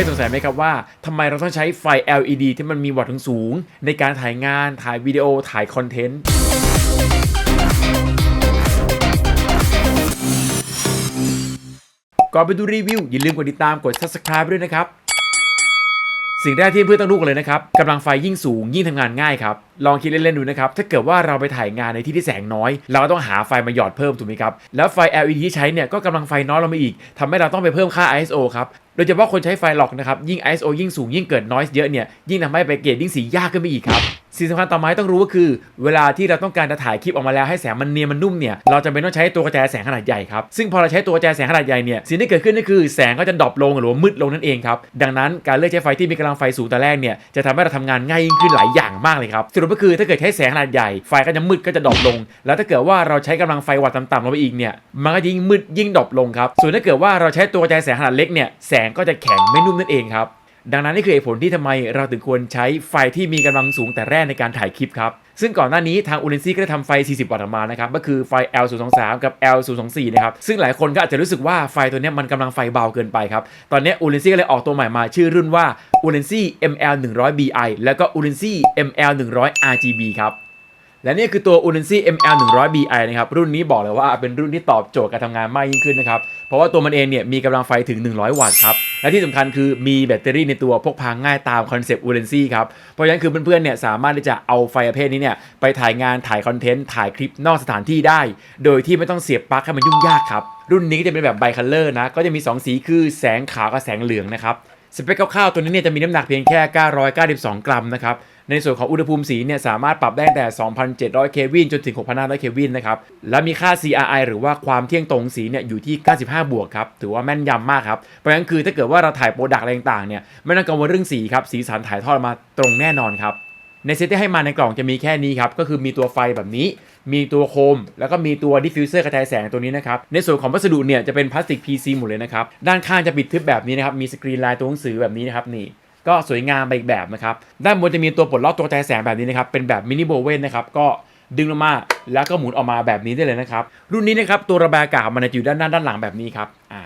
ยสงสัยไหมครับว่าทำไมเราต้องใช้ไฟ LED ที่มันมีวัตต์ถึงสูง ในการถ่ายงานถ่ายวิดีโอถ่ายคอนเทนต์ก่อนไปดูรีวิว อย่าลืมกดติดตามกด subscribe ด้วยนะครับ สิ่งแรกที่เพื่อนต้องรู้กันเลยนะครับกำลังไฟยิ่งสูงยิ่งทำงานง่ายครับ ลองคิดเล่นๆดูนะครับ ถ้าเกิดว่าเราไปถ่ายงานในที่ที่แสงน้อย เราต้องหาไฟมาหยอดเพิ่มถูกไหมครับ แล้วไฟ LED ที่ใช้เนี่ยก็กำลังไฟน้อยลงมาอีกทำให้เราต้องไปเพิ่มค่า ISO ครับ โดยเฉพาะคนใช้ไฟหลอกนะครับ ยิ่ง ISO ยิ่งสูงยิ่งเกิด noise เยอะเนี่ย ยิ่งทำให้ไปเกรดดิ้งสียากขึ้นไปอีกครับสิ่งสำคัญต่อมาต้องรู้ก็คือ เวลาที่เราต้องการจะถ่ายคลิปออกมาแล้วให้แสงมันเนียนมันนุ่มเนี่ยเราจำเป็นต้องใช้ตัวกระจายแสงขนาดใหญ่ครับซึ่งพอเราใช้ตัวกระจายแสงขนาดใหญ่เนี่ยสิ่งที่เกิดขึ้นก็คือแสงก็จะดรอปลงหรือว่ามืดลงนั่นเองครับดังนั้นการเลือกใช้ไฟที่มีกำลังไฟสูงแต่แรกเนี่ยจะทำให้เราทำงานง่ายยิ่งขึ้นหลายอย่างมากเลยครับสรุปก็คือถ้าเกิดใช้แสงขนาดใหญ่ไฟก็จะมืดก็จะดรอปลง แล้วถ้าเกิดว่าเราใช้กำลังไฟวัตต์ต่ำๆลงไปอีกเนี่ยมันก็ยิ่งมืดยิ่งดรอปลงครับส่วนถ้าเกิดว่าเราใช้ตัวกระจายแสงขนาดเล็กเนี่ยแสงก็จะแข็งไม่นุ่มนั่นเองครับดังนั้นนี่คือเหตุผลที่ทำไมเราถึงควรใช้ไฟที่มีกำลังสูงแต่แรกในการถ่ายคลิปครับ ซึ่งก่อนหน้านี้ทางอูเ n นซี่ก็ได้ทำไฟ 40 วัตต์ออกมานะครับก็คือไฟ L023 กับ L024 นะครับซึ่งหลายคนก็อาจจะรู้สึกว่าไฟตัวนี้มันกำลังไฟเบาเกินไปครับตอนนี้อูเ n นซี่ก็เลยออกตัวใหม่มาชื่อรุ่นว่าอูเ n นซี่ ML100BI แล้วก็อูเ n นซี่ ML100RGB ครับ และนี่คือตัว u n i n s y ML100BI นะครับ รุ่นนี้บอกเลยว่าเป็นรุ่นที่ตอบโจทย์การทำงานมากยิ่งขึ้นนะครับ เพราะว่าตัวมันเองเนี่ยมีกำลังไฟถึง 100 วัตต์ครับ และที่สำคัญคือมีแบตเตอรี่ในตัวพกพาง่ายตามคอนเซปต์ u n i n s y ครับ เพราะฉะนั้นคือเพื่อนๆเนี่ยสามารถที่จะเอาไฟประเภทนี้เนี่ยไปถ่ายงานถ่ายคอนเทนต์ถ่ายคลิปนอกสถานที่ได้ โดยที่ไม่ต้องเสียบปลั๊กให้มันยุ่งยากครับรุ่นนี้จะเป็นแบบไบคัลเลอร์นะก็จะมี 2 สีคือแสงขาวกับแสงเหลืองนะครับสเปคคร่าวๆตัวนี้เนี่ยจะมีน้ำหนักเพียงแค่ 992 กรัมนะครับ ในส่วนของอุณหภูมิสีเนี่ยสามารถปรับได้แต่ 2,700 เควินจนถึง 6,500 เควินนะครับ และมีค่า CRI หรือว่าความเที่ยงตรงสีเนี่ยอยู่ที่ 95 บวกครับ ถือว่าแม่นยำมากครับ เพราะฉะนั้นคือถ้าเกิดว่าเราถ่ายโปรดักต์อะไรต่างๆเนี่ยไม่ต้องกังวลเรื่องสีครับ สีสันถ่ายทอดมาตรงแน่นอนครับในเซตที่ให้มาในกล่องจะมีแค่นี้ครับ ก็คือมีตัวไฟแบบนี้ มีตัวโคม แล้วก็มีตัวดิฟฟิวเซอร์กระจายแสงตัวนี้นะครับ ในส่วนของวัสดุเนี่ยจะเป็นพลาสติก PC หมดเลยนะครับ ด้านข้างจะปิดทึบแบบนี้นะครับ มีสกรีนลายตัวหนังสือแบบนี้นะครับนี่ ก็สวยงามไปอีกแบบนะครับ ด้านบนจะมีตัวปลดล็อกตัวกระจแสงแบบนี้นะครับ เป็นแบบมินิโบเวนนะครับ ก็ดึงลงมาแล้วก็หมุนออกมาแบบนี้ได้เลยนะครับ รุ่นนี้นะครับตัวระบายอากาศมันจะอยู่ด้านหน้าด้านหลังแบบนี้ครับอ่า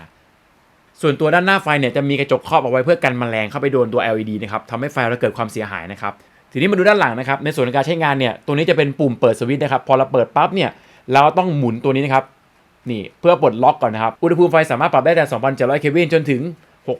ส่วนตัวด้านหน้าไฟเนี่ยจะมีกระจกครอบเอาไว้เพื่อกันแมลงเข้าไปโดนตัว LED นะครับทำให้ไฟเราเกิดความเสียหายนะครับ ทีนี้มาดูด้านหลังนะครับ ในส่วนของการใช้งานเนี่ย ตัวนี้จะเป็นปุ่มเปิดสวิตช์นะครับ พอเราเปิดปั๊บเนี่ย เราต้องหมุนตัวนี้นะครับ นี่เพื่อปลดล็อกก่อนนะครับ อุณหภูมิไฟสามารถปรับได้แต่ 2,700 เควินจนถึง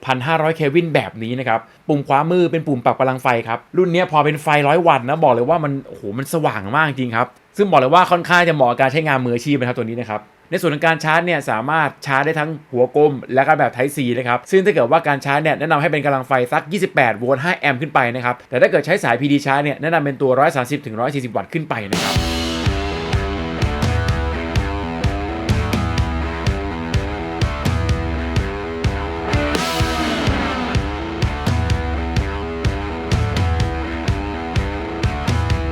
6,500 เควินแบบนี้นะครับ ปุ่มขวามือเป็นปุ่มปรับกำลังไฟครับ รุ่นเนี้ยพอเป็นไฟ100วัตต์นะบอกเลยว่ามันโอ้โหมันสว่างมากจริงครับ ซึ่งบอกเลยว่าค่อนข้างจะเหมาะกับการใช้งานมืออาชีพนะครับตัวนี้นะครับในส่วนของการชาร์จเนี่ยสามารถชาร์จได้ทั้งหัวกลมและก็แบบ Type C นะครับ ซึ่งถ้าเกิดว่าการชาร์จเนี่ยแนะนำให้เป็นกำลังไฟสัก 28 โวลต์ 5 แอมป์ขึ้นไปนะครับ แต่ถ้าเกิดใช้สาย PD ชาร์จเนี่ยแนะนำเป็นตัว 130ถึง140 วัตต์ขึ้นไปนะครับ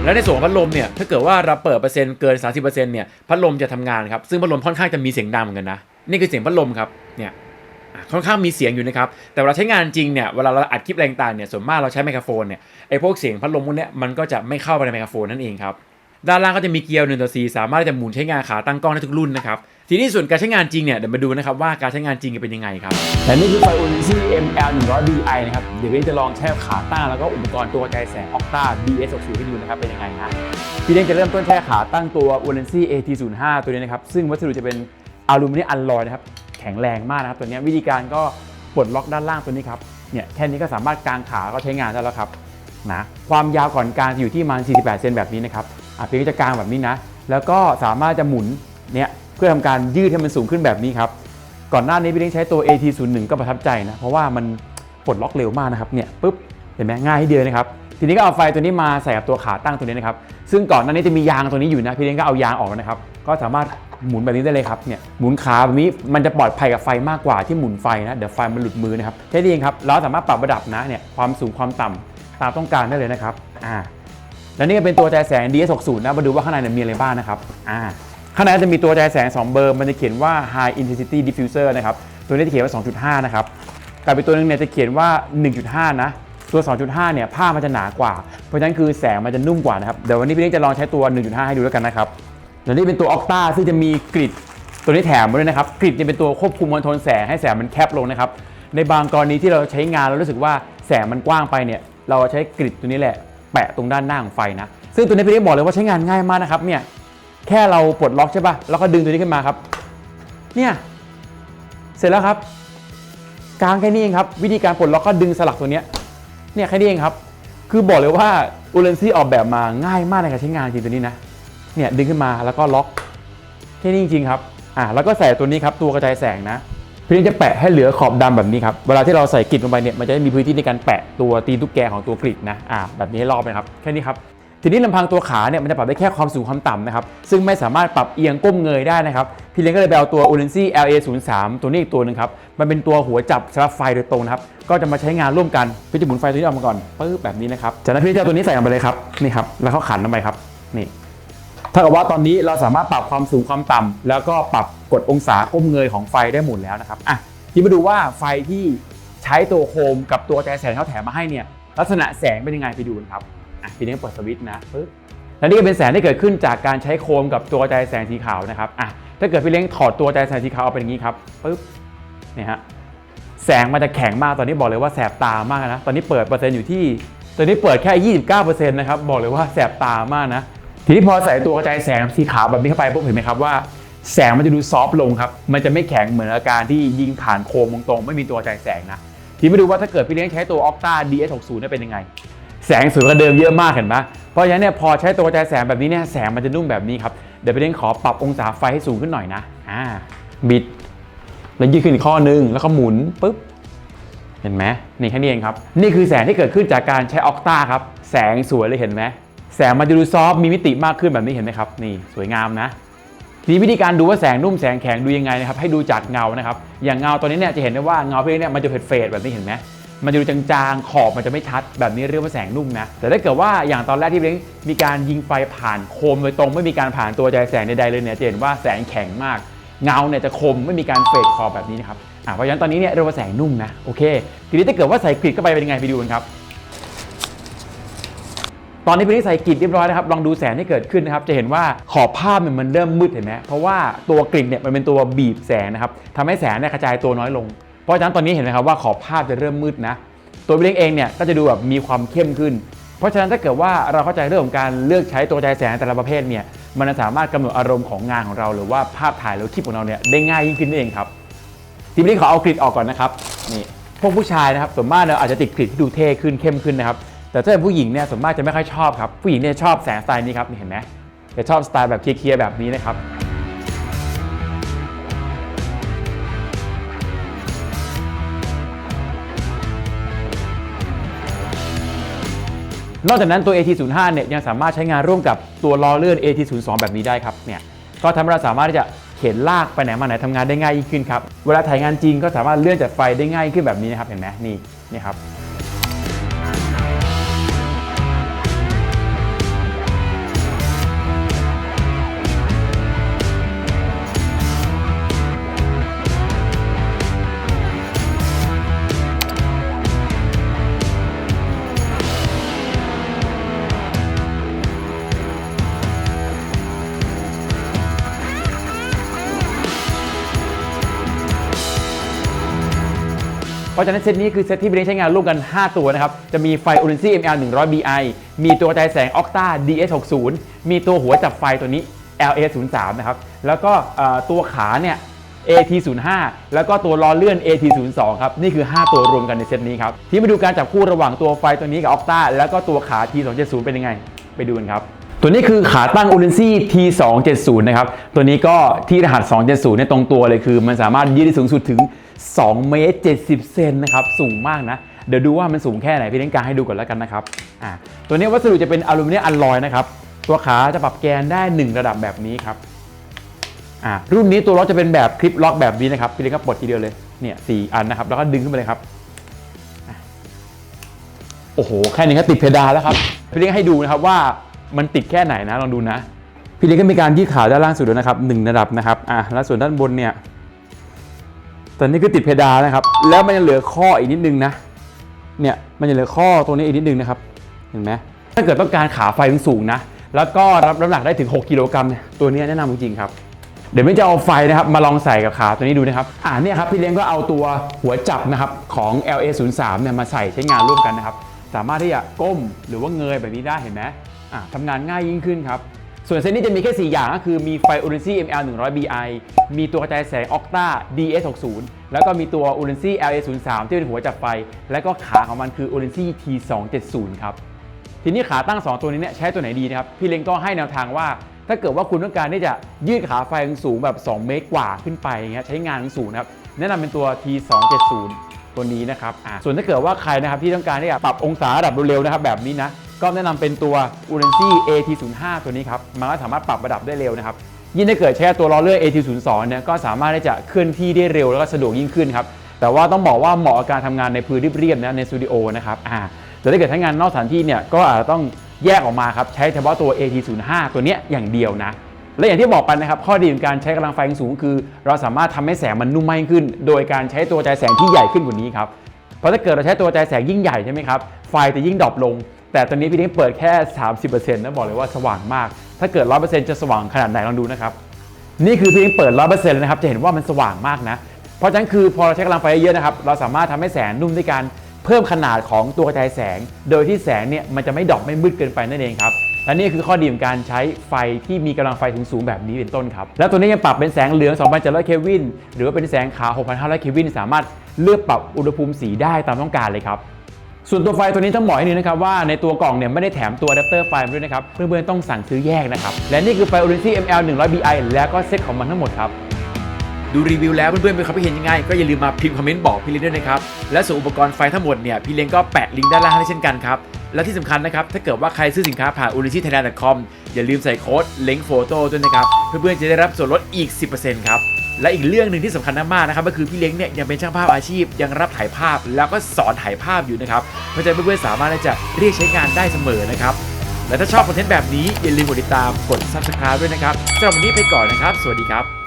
และในส่วนพัดลมเนี่ยถ้าเกิดว่าเราเปิดเปอร์เซ็นต์เกิน 30%เนี่ยพัดลมจะทำงานครับซึ่งพัดลมค่อนข้างจะมีเสียงดังเหมือนกันนะนี่คือเสียงพัดลมครับเนี่ยค่อนข้างมีเสียงอยู่นะครับ แต่เวลาใช้งานจริงเนี่ย เวลาเราอัดคลิปแรงต่างเนี่ย ส่วนมากเราใช้ไมโครโฟนเนี่ย ไอ้พวกเสียงพัดลมพวกนี้มันก็จะไม่เข้าไปในไมโครโฟนนั่นเองครับ ด้านล่างก็จะมีเกียร์1ต่อ4สามารถที่จะหมุนใช้งานขาตั้งกล้องได้ทุกรุ่นนะครับ ทีนี้ส่วนการใช้งานจริงเนี่ยเดี๋ยวมาดูนะครับว่าการใช้งานจริงเป็นยังไงครับและนี่คือไฟ u n i c y ML 100 BI นะครับ เดี๋ยวพี่จะลองใช้ขาตั้งแล้วก็อุปกรณ์ตัวกระจายแสง Octa BS60 ให้ดูนะครับเป็นยังไงนะพี่เด้งจะเริ่มต้นแช่ขาตั้งตัว u n i c y AT05 ตัวนี้นะครับซึ่งวัสดุจะเป็นอลูมิเนียมอัลลอยนะครับแข็งแรงมากนะครับตัวนี้วิธีการก็ปลดล็อกด้านล่างตัวนี้ครับเนี่ยแค่นี้ก็สามารถกางขาก็ใช้งานได้แล้วครับนะความยาวก่อนกางอยู่ที่ประมาณ48 เซนแบบนี้นะครับอะพียงจะกางแบบนี้นะแล้วก็สามารถจะหมุนเนี่ย เพื่อทำการยืดให้มันสูงขึ้นแบบนี้ครับ ก่อนหน้านี้พี่เล้งใช้ตัว AT01 ก็ประทับใจนะ เพราะว่ามันปลดล็อกเร็วมากนะครับ เนี่ยปุ๊บ เห็นไหมง่ายเดียวนะครับ ทีนี้ก็เอาไฟตัวนี้มาใส่กับตัวขาตั้งตัวนี้นะครับ ซึ่งก่อนหน้านี้จะมียางตัวนี้อยู่นะ พี่เล้งก็เอายางออกนะครับ ก็สามารถหมุนแบบนี้ได้เลยครับ เนี่ย หมุนขาแบบนี้มันจะปลอดภัยกับไฟมากกว่าที่หมุนไฟนะ เดี๋ยวไฟมันหลุดมือนะครับแค่นี้เองครับ เราสามารถปรับระดับนะเนี่ยความสูงความต่ำตามต้องการได้เลยนะครับ อ่า แล้วนี่ก็เป็นตัวกระจแสง DS60 นะ มาดูว่าข้างในเนี่ยมีอะไรบ้างนะครับ อ่า ข้างในจะมีตัวกระจายแสง 2 เบอร์ มันจะเขียนว่า High Intensity Diffuser นะครับ ตัวนี้จะเขียนว่า 2.5 นะครับกับอีกตัวหนึงเนี่ยจะเขียนว่า 1.5 นะ ตัว 2.5 เนี่ยผ้ามันจะหนากว่า เพราะฉะนั้นคือแสงมันจะนุ่มกว่านะครับ เดี๋ยววันนี้พี่เล็กจะลองใช้ตัว 1.5 ให้ดูแล้วกันนะครับแล้วนี่เป็นตัว Octa ซึ่งจะมีกริดตัวนี้แถมมาด้วยนะครับกริดเนี่ยเป็นตัวควบคุมมวลโทนแสงให้แสงมันแคบลงนะครับ ในบางกรณีที่เราใช้งานแล้วรู้สึกว่าแสงมันกว้างไปเนี่ย เราใช้กริดตัวนี้แหละแปะตรงด้านหน้าของไฟนะ ซึ่งตัวนี้พี่เล็กบอกเลยว่าใช้งานง่ายมากนะครับเนี่ย แค่เราปลดล็อกใช่ปะแล้วก็ดึงตัวนี้ขึ้นมาครับ เนี่ย เสร็จแล้วครับ กลางแค่นี้เองครับ วิธีการปลดล็อกก็ดึงสลักตัวเนี้ย เนี่ยแค่นี้เองครับ คือบอกเลยว่าอูเลนซี่ออกแบบมาง่ายมากในการใช้งานจริงตัวนี้นะ เนี่ยดึงขึ้นมาแล้วก็ล็อก แค่นี้จริงๆครับ อ่าแล้วก็ใส่ตัวนี้ครับตัวกระจายแสงนะพี่นี่จะแปะให้เหลือขอบดำแบบนี้ครับ เวลาที่เราใส่กริดลงไปเนี่ย มันจะได้มีพื้นที่ในการแปะตัวตีนตุ๊กแกของตัวกริดนะ อ่า แบบนี้ให้รอบนะครับ แค่นี้ครับ ทีนี้ลำพังตัวขาเนี่ยมันจะปรับได้แค่ความสูงความต่ำนะครับ ซึ่งไม่สามารถปรับเอียงก้มเงยได้นะครับ พี่เลี้ยงก็เลยไปเอาตัว u l e n c y LA03 ตัวนี้อีกตัวหนึ่งครับ มันเป็นตัวหัวจับสำหรับไฟโดยตรงนะครับ ก็จะมาใช้งานร่วมกัน พี่จะหมุนไฟตัวนี้ออกมาก่อนปึ๊บแบบนี้นะครับ จากนั้นพี่จะเอาตัวนี้ใส่ลงไปเลยครับ นี่ครับ แล้วเขาขันลงไปครับ นี่ถ้ากับว่าตอนนี้เราสามารถปรับความสูงความต่ำแล้วก็ปรับกดองศาก้มเงยของไฟได้หมดแล้วนะครับ อะทีนี้มาดูว่าไฟที่ใช้ตัวโคมกับตัวกระจแสงเขาแถมมาให้เนี่ยลักษณะแสงเป็นยังไงไปดูกันครับ อะทีนี้เปิดสวิตช์นะปึ๊บและนี่ก็เป็นแสงที่เกิดขึ้นจากการใช้โคมกับตัวกระจายแสงสีขาวนะครับอะถ้าเกิดพี่เล้งถอดตัวกระจายแสงสีขาวออกเป็นอย่างนี้ครับปึ๊บเนี่ยฮะแสงมันจะแข็งมากตอนนี้บอกเลยว่าแสบตามากนะตอนนี้เปิดเปอร์เซ็นต์อยู่ที่ตอนนี้เปิดแค่ 29%นะครับบอกเลยว่าแสบตามากนะทีนี้พอใส่ตัวกระจายแสงสีขาวแบบนี้เข้าไปปุ๊บเห็นไหมครับว่าแสงมันจะดูซอฟต์ลงครับ มันจะไม่แข็งเหมือนอาการที่ยิงผ่านโคมตรงๆ ไม่มีตัวกระจายแสงนะ ทีนี้มาดูว่าถ้าเกิดพี่เลี้ยงใช้ตัว Octa DS60 เนี่ยเป็นยังไง สงสวยกว่าเดิมเยอะมากเห็นไหมเพราะฉะนั้นเนี่ยพอใช้ตัวกระจายแสงแบบนี้เนี่ยแสงมันจะนุ่มแบบนี้ครับ เดี๋ยวพี่เลี้งขอปรับองศาไฟให้สูงขึ้นหน่อยนะอ่าบิด แล้วยืดขึ้นอีกข้อนึงแล้วก็หมุนปุ๊บเห็นไหมนี่แค่นี้เองครับ นี่คือแสงที่เกิดขึ้นจากการใช้ออกตาครับ แสงสวยเลยเห็นไหมแสงมันจะดูซอฟมีมิติมากขึ้นแบบนี้เห็นไหมครับ นี่สวยงามนะ ทีนี้วิธีการดูว่าแสงนุ่มแสงแข็งดูยังไงนะครับ ให้ดูจากเงานะครับ อย่างเงาตัวนี้เนี่ยจะเห็นได้ว่าเงาพวกนี้เนี่ยมันจะเฟดเฟดแบบนี้เห็นไหม มันจะดูจางๆ ขอบมันจะไม่ชัด แบบนี้เรียกว่าแสงนุ่มนะ แต่ถ้าเกิดว่าอย่างตอนแรกที่เล้งมีการยิงไฟผ่านโคมโดยตรงไม่มีการผ่านตัวใจแสงใดๆเลยเนี่ยจะเห็นว่าแสงแข็งมาก เงาเนี่ยจะคมไม่มีการเฟดขอบแบบนี้นะครับอะเพราะฉะนั้นตอนนี้เนี่ยเรียกว่าแสงนุ่มนะโอเคทีนี้ถ้าเกิดว่าใส่กริดเข้าไปเป็นยังไงไปดูกันครับตอนนี้พี่นิใส่กริดเรียบร้อยนะครับลองดูแสงที่เกิดขึ้นนะครับจะเห็นว่าขอบภาพเนี่ยมันเริ่มมืดเห็นไหมเพราะว่าตัวกริดเนี่ยมันเป็นตัวบีบแสงนะครับทำให้แสงเนี่ยกระจายตัวน้อยลง เพราะฉะนั้นตอนนี้เห็นไหมครับว่าขอบภาพจะเริ่มมืดนะ ตัวพี่เล้งเองเนี่ยก็จะดูแบบมีความเข้มขึ้น เพราะฉะนั้นถ้าเกิดว่าเราเข้าใจเรื่องของการเลือกใช้ตัวกระจแสงแต่ละประเภทเนี่ยมันจะสามารถกำหนดอารมณ์ของงานของเรา หรือว่าภาพถ่ายหรือคลิปของเราเนี่ยได้ง่ายยิ่งขึ้นนั่นเองครับทีนี้ขอเอากริดออกก่อนนะครับนี่พวกผู้ชายนะครับส่วนมากเนี่ยอาจจะติดกริดที่ดูเท่ขึ้นเข้มขึ้นนะครับแต่ถ้าเป็นผู้หญิงเนี่ยส่วนมากจะไม่ค่อยชอบครับผู้หญิงเนี่ยชอบแสงสไตล์นี้ครับนี่เห็นไหมจะชอบสไตล์แบบเคลียร์ๆแบบนี้นะครับ นอกจากนั้นตัว AT05 เนี่ยยังสามารถใช้งานร่วมกับตัวล้อเลื่อน AT02 แบบนี้ได้ครับเนี่ยก็ทำให้เราสามารถที่จะเข็นลากไปไหนมาไหนทำงานได้ง่ายยิ่งขึ้นครับเวลาถ่ายงานจริงก็สามารถเลื่อนจัดไฟได้ง่ายขึ้นแบบนี้นะครับเห็นไหมนี่นี่ครับ เพราะฉะนั้นเซตนี้คือเซตที่บริษัทใช้งานร่วมกัน 5 ตัวนะครับ จะมีไฟ o r i n c y ML 100 BI มีตัวกระจายแสง Octa DS60 มีตัวหัวจับไฟตัวนี้ LA03 นะครับ แล้วก็ตัวขาเนี่ย AT05 แล้วก็ตัวล้อเลื่อน AT02 ครับ นี่คือ 5 ตัวรวมกันในเซตนี้ครับ ที่มาดูการจับคู่ระหว่างตัวไฟตัวนี้กับ Octa แล้วก็ตัวขา T270 เป็นยังไง ไปดูกันครับ ตัวนี้คือขาตั้ง u l e n c y T270 นะครับ ตัวนี้ก็ที่รหัส 270เนี่ยตรงตัวเลยคือ มันสามารถยืดได้สูงสุดถึง2เมตร70 เซนนะครับ สูงมากนะ เดี๋ยวดูว่ามันสูงแค่ไหน พี่เล่นกางให้ดูก่อนแล้วกันนะครับอ่าตัวนี้วัสดุจะเป็นอลูมิเนียมอลลอยนะครับ ตัวขาจะปรับแกนได้ 1 ระดับแบบนี้ครับอ่ารุ่นนี้ตัวล็อกจะเป็นแบบคลิปล็อกแบบนี้นะครับ พี่เล่นก็ปลดทีเดียวเลยเนี่ยสอันนะครับ แล้วก็ดึงขึ้นไปเลยครับโอ้โหแค่นี้ก็ติดเพดานแล้วครับพี่เล้งให้ดูนะครับว่า มันติดแค่ไหนนะลองดูนะ พี่เลี้ยงก็มีการยืดขาด้านล่างสุดด้วยนะครับหนึ่งระดับนะครับอะแล้วส่วนด้านบนเนี่ยตอนนี้คือติดเพดานนะครับ แล้วมันยังเหลือข้ออีกนิดนึงนะเนี่ยมันยังเหลือข้อตรงนี้อีกนิดนึงนะครับเห็นไหมถ้าเกิดต้องการขาไฟสูงนะแล้วก็รับน้ำหนักได้ถึง 6 กิโลกรัมเนี่ยตัวนี้แนะนำจริงๆครับเดี๋ยวพี่จะเอาไฟนะครับมาลองใส่กับขาตัวนี้ดูนะครับ อ่าเนี่ยครับพี่เลี้ยงก็เอาตัวหัวจับนะครับของ LA 0 3 เนี่ยมาใส่ใช้งานร่วมกันนะครับ สามารถที่จะก้มหรือว่าเงยแบบนี้ได้เห็นไหม ทำงานง่ายยิ่งขึ้นครับ ส่วนเซตนี้จะมีแค่ 4 อย่างก็คือมีไฟ u r a n c y ML 100 BI มีตัวกระจายแสง Octa DS 60แล้วก็มีตัว u r a n c y LA 0 3ที่เป็นหัวจับไฟ และก็ขาของมันคือ u r a n c y T 2 7 0ครับทีนี้ขาตั้ง 2 ตัวนี้เนี่ยใช้ตัวไหนดีนะครับ พี่เล้งก็ให้แนวทางว่า ถ้าเกิดว่าคุณต้องการที่จะยืดขาไฟสูงแบบ 2 เมตรกว่าขึ้นไปอย่างเงี้ยใช้งานสูงนะครับแนะนำเป็นตัว T 2 7 0ตัวนี้นะครับอ่าส่วนถ้าเกิดว่าใครนะครับที่ต้องการที่จะปรับองศาระดับเร็วๆนะครับแบบนี้นะ ก็แนะนำเป็นตัว u r a n c y AT 0 5 ตัวนี้ครับ มันก็สามารถปรับระดับได้เร็วนะครับ ยิ่งถ้าเกิดใช้ตัวล้อเลื่อน AT 0 2 เนี่ยก็สามารถที่จะเคลื่อนที่ได้เร็วแล้วก็สะดวกยิ่งขึ้นครับ แต่ว่าต้องบอกว่าเหมาะกับการทำงานในพื้นเรียบๆนะในสตูดิโอนะครับอ่าแต่ถ้าเกิดใช้งานนอกสถานที่เนี่ยก็อาจจะต้องแยกออกมาครับใช้เฉพาะตัว AT05 ตัวเนี้ยอย่างเดียวนะและอย่างที่บอกไปนะครับ ข้อดีของการใช้กำลังไฟสูงคือ เราสามารถทำให้แสงมันนุ่มมากขึ้น โดยการใช้ตัวกระจายแสงที่ใหญ่ขึ้นกว่านี้ครับ เพราะถ้าเกิดเราใช้ตัวกระจายแสงยิ่งใหญ่ใช่ไหมครับ ไฟจะยิ่งดรอปลง แต่ตอนนี้พี่เล้งเปิดแค่ 30%นะบอกเลยว่าสว่างมาก ถ้าเกิด 100%จะสว่างขนาดไหนลองดูนะครับ นี่คือพียงเปิด 100%เลยนะครับ จะเห็นว่ามันสว่างมากนะ เพราะฉะนั้นคือพอเราใช้กำลังไฟเยอะนะครับ เราสามารถทำให้แสงนุ่มด้วยการเพิ่มขนาดของตัวกระจายแสง โดยที่แสงเนี่ยมันจะไม่ดอปไม่มืดเกินไปนั่นเองครับและนี่คือข้อดีของการใช้ไฟที่มีกำลังไฟสูงๆแบบนี้เป็นต้นครับ แล้วตัวนี้ยังปรับเป็นแสงเหลือง 2,700 เควิน หรือว่าเป็นแสงขาว 6,500 เควิน สามารถเลือกปรับอุณหภูมิสีได้ตามต้องการเลยครับ ส่วนตัวไฟตัวนี้ต้องบอกให้นิดนะครับว่าในตัวกล่องเนี่ยไม่ได้แถมตัวอะแดปเตอร์ไฟมาด้วยนะครับ เพื่อนๆต้องสั่งซื้อแยกนะครับ และนี่คือไฟ o r i n c y ML 100 BI แล้วก็เซ็ตของมันทั้งหมดครับ ดูรีวิวแล้วเพื่อนๆเป็นความคิดเห็นยังไง ก็อย่าลืมมาพิมพ์คอมเมนต์บอกพี่เลี้ยงด้วยนะครับ และส่วนอุปกรณ์ไฟทั้งหมดเนี่ยพี่เลี้ยงก็แปะลิงก์ด้านล่างให้เช่นกันครับ และที่สำคัญนะครับถ้าเกิดว่าใครซื้อสินค้าผ่าน u n i t y t h a i l a n d c o m อย่าลืมใส่โค้ด l i n k photo ด้วยนะครับเพื่อนๆจะได้รับส่วนลดอีก 10%ครับ และอีกเรื่องหนึ่งที่สำคัญมากนะครับก็คือพี่เล้งเนี่ยยังเป็นช่างภาพอาชีพ ยังรับถ่ายภาพแล้วก็สอนถ่ายภาพอยู่นะครับเพราะฉะนั้นเพื่อนๆสามารถที่จะเรียกใช้งานได้เสมอนะครับและถ้าชอบคอนเทนต์แบบนี้อย่าลืมกดติดตามกด subscribe ด้วยนะครับสำหรับวันนี้ไปก่อนนะครับ สวัสดีครับ